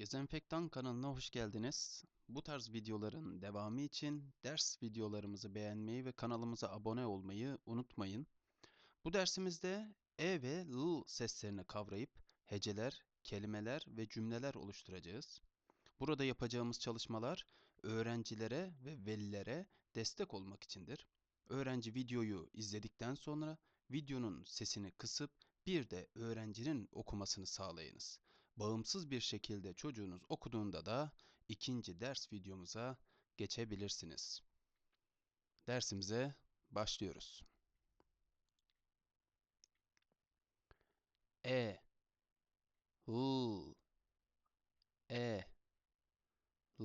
Gezenfektan kanalına hoş geldiniz. Bu tarz videoların devamı için ders videolarımızı beğenmeyi ve kanalımıza abone olmayı unutmayın. Bu dersimizde E ve L seslerini kavrayıp heceler, kelimeler ve cümleler oluşturacağız. Burada yapacağımız çalışmalar öğrencilere ve velilere destek olmak içindir. Öğrenci videoyu izledikten sonra videonun sesini kısıp bir de öğrencinin okumasını sağlayınız. Bağımsız bir şekilde çocuğunuz okuduğunda da ikinci ders videomuza geçebilirsiniz. Dersimize başlıyoruz. E L E L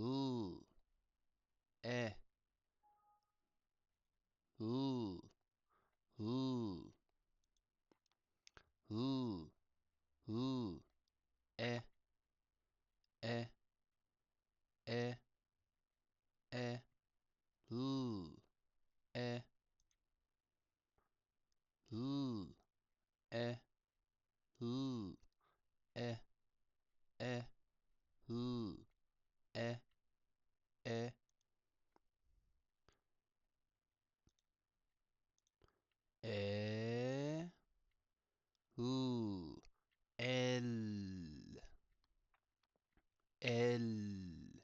E L L L L E E E E L E L E L E E L E E. E. L. El El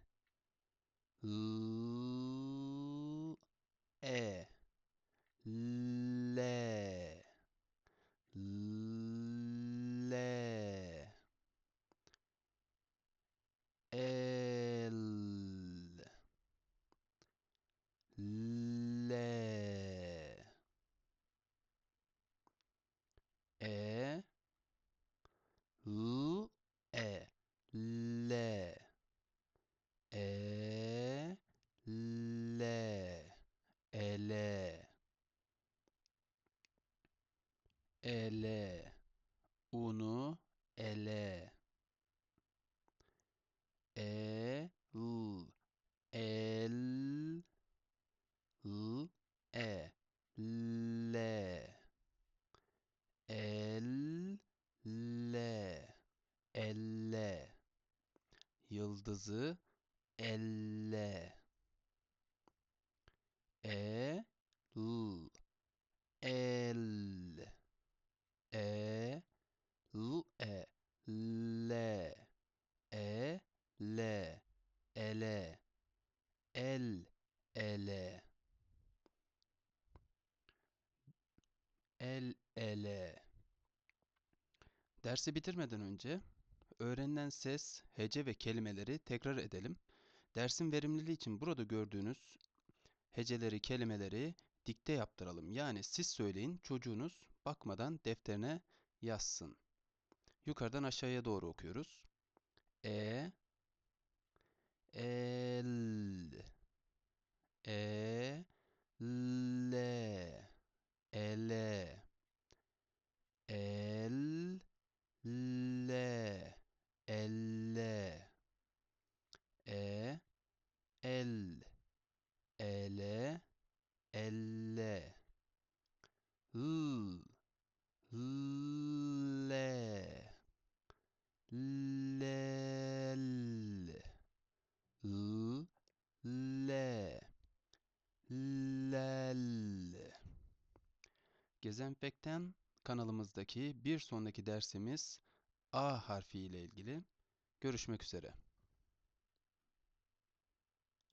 L E Le Le El Le E L E Le E Le Ele Ele. Unu. Ele. E L El. L E Le El Le Elle Yıldızı. Elle. E. L. El E L E Le E Le ele el ele el ele Dersi bitirmeden önce öğrenilen ses, hece ve kelimeleri tekrar edelim. Dersin verimliliği için burada gördüğünüz heceleri, kelimeleri dikte yaptıralım. Yani siz söyleyin, çocuğunuz bakmadan defterine yazsın. Yukarıdan aşağıya doğru okuyoruz. E el e le ele el le elle e el ele elle l le Gezenfekten kanalımızdaki bir sonraki dersimiz A harfi ile ilgili. Görüşmek üzere.